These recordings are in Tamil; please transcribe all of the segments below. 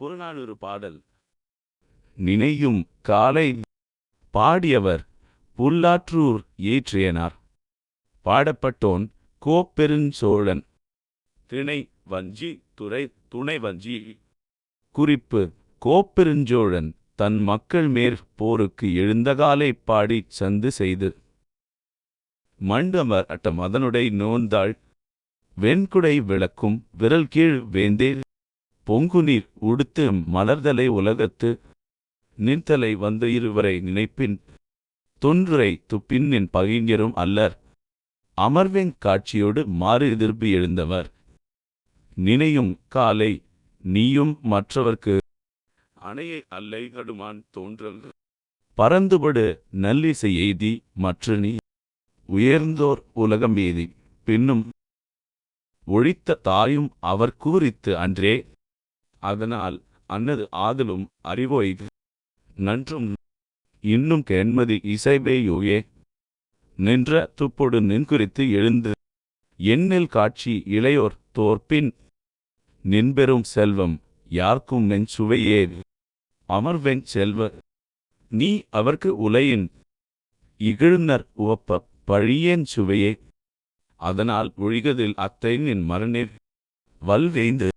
புறநானூறு பாடல். நினையும் காலை பாடியவர் புல்லாற்றூர் ஏற்றியனார். பாடப்பட்டோன் கோப்பெருஞ்சோழன் திணை வஞ்சி துறை துணை வஞ்சி. குறிப்பு கோப்பெருஞ்சோழன் தன் மக்கள் மேற் போருக்கு எழுந்தகாலை பாடிச் சந்து செய்து. மண்டமர் அட்ட மதனுடை நோந்தாள். வெண்குடை விளக்கும் விரல் கீழ் வேந்தே பொங்குநீர் உடுத்து மலர்தலை உலகத்து நின்தலை வந்த இருவரை நினைப்பின் தொன்றுரை துப்பின்னின் பகிஞரும் அல்லர். அமர்வெங் காட்சியோடு மாறு எதிர்ப்பு எழுந்தவர். நினையும் காலை நீயும் மற்றவர்க்கு அணையை அல்லை கடுமான் தோன்றல். பறந்துபடு நல்லிசை எய்தி மற்ற நீ உயர்ந்தோர் உலகம் எய்தி. பின்னும் ஒழித்த தாயும் அவர் கூறித்து அன்றே அதனால் அன்னது ஆதலும் அறிவோய் நன்றும் இன்னும் கென்மதி இசைவேயோயே. நின்ற துப்பொடு நின்குறித்து எழுந்து எண்ணில் காட்சி இளையோர் தோற்பின் நின்பெரும் செல்வம் யார்க்கும் நெஞ்சுவையே அமர்வெஞ் செல்வ நீ அவர்க்கு உலையின் இகழ்நர் உவப்ப பழியேன் சுவையே. அதனால் ஒழிகதில் அத்தை நின் மரணே வல்வேந்து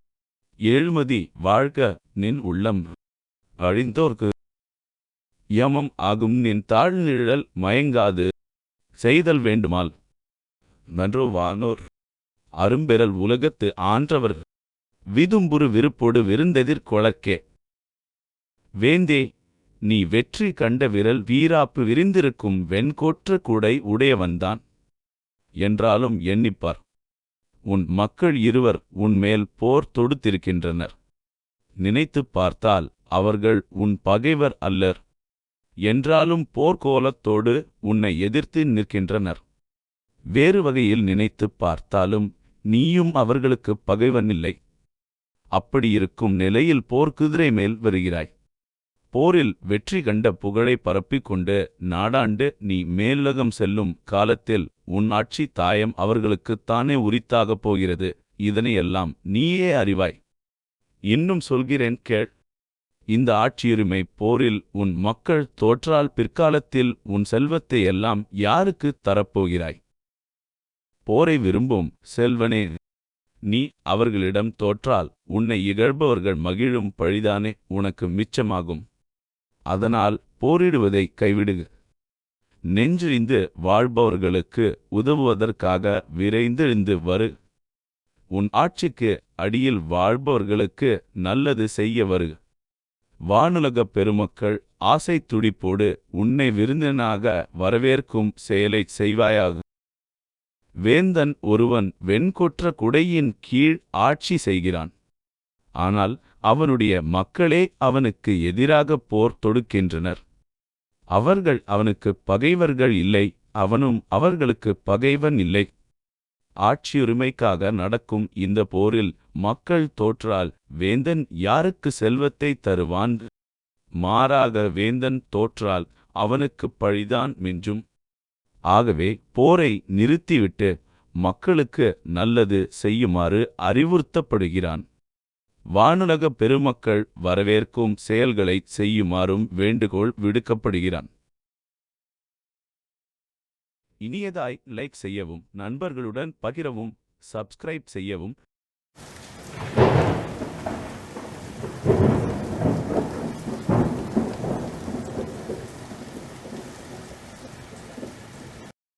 ஏழ்மதி வாழ்க நின் உள்ளம் அழிந்தோர்க்கு. யமம் ஆகும் நின் தாழ்நிழல் மயங்காது செய்தல் வேண்டுமால். நன்றோ வானோர் அரும்பெறல் உலகத்து ஆன்றவர் விதும்புரு விருப்பொடு விருந்தெதிர் கொளக்கே. வேந்தே நீ வெற்றி கண்ட விரல் வீராப்பு விரிந்திருக்கும் வெண்கோற்ற குடை உடையவன்தான். என்றாலும் எண்ணிப்பார். உன் மக்கள் இருவர் உன்மேல் போர் தொடுத்திருக்கின்றனர். நினைத்துப் பார்த்தால் அவர்கள் உன் பகைவர் அல்லர். என்றாலும் போர்க்கோலத்தோடு உன்னை எதிர்த்து நிற்கின்றனர். வேறு வகையில் நினைத்துப் பார்த்தாலும் நீயும் அவர்களுக்குப் பகைவனில்லை அப்படியிருக்கும் நிலையில் போர்க்குதிரை மேல் வருகிறாய். போரில் வெற்றி கண்ட புகழை பரப்பிக் கொண்டு நாடாண்டு நீ மேலுலகம் செல்லும் காலத்தில் உன் ஆட்சி தாயம் அவர்களுக்குத் தானே உரித்தாகப் போகிறது. இதனையெல்லாம் நீயே அறிவாய். இன்னும் சொல்கிறேன் கேள். இந்த ஆட்சியுரிமை போரில் உன் மக்கள் தோற்றால் பிற்காலத்தில் உன் செல்வத்தை எல்லாம் யாருக்கு தரப்போகிறாய்? போரை விரும்பும் செல்வனே நீ அவர்களிடம் தோற்றால் உன்னை இகழ்பவர்கள் மகிழும் பழிதானே உனக்கு மிச்சமாகும். அதனால் போரிடுவதை கைவிடுக. நெஞ்செறிந்து வாழ்பவர்களுக்கு உதவுவதற்காக விரைந்தெழுந்து வரு. உன் ஆட்சிக்கு அடியில் வாழ்பவர்களுக்கு நல்லது செய்ய வரு. வானுலகப் பெருமக்கள் ஆசை துடிப்போடு உன்னை விருந்தினனாக வரவேற்கும் செயலைச் செய்வாயாக. வேந்தன் ஒருவன் வெண்கொற்ற குடையின் கீழ் ஆட்சி செய்கிறான். ஆனால் அவனுடைய மக்களே அவனுக்கு எதிராக போர் தொடுக்கின்றனர். அவர்கள் அவனுக்கு பகைவர்கள் இல்லை அவனும் அவர்களுக்கு பகைவன் இல்லை. ஆட்சியுரிமைக்காக நடக்கும் இந்த போரில் மக்கள் தோற்றால் வேந்தன் யாருக்கு செல்வத்தை தருவான்? மாறாக வேந்தன் தோற்றால் அவனுக்கு பழிதான் மிஞ்சும். ஆகவே போரை நிறுத்திவிட்டு மக்களுக்கு நல்லது செய்யுமாறு அறிவுறுத்தப்படுகிறான். வானுலக பெருமக்கள் வரவேற்கும் செயல்களை செய்யுமாறும் வேண்டுகோள் விடுக்கப்படுகிறான். இனியதாய் லைக் செய்யவும் நண்பர்களுடன் பகிரவும் சப்ஸ்கிரைப் செய்யவும்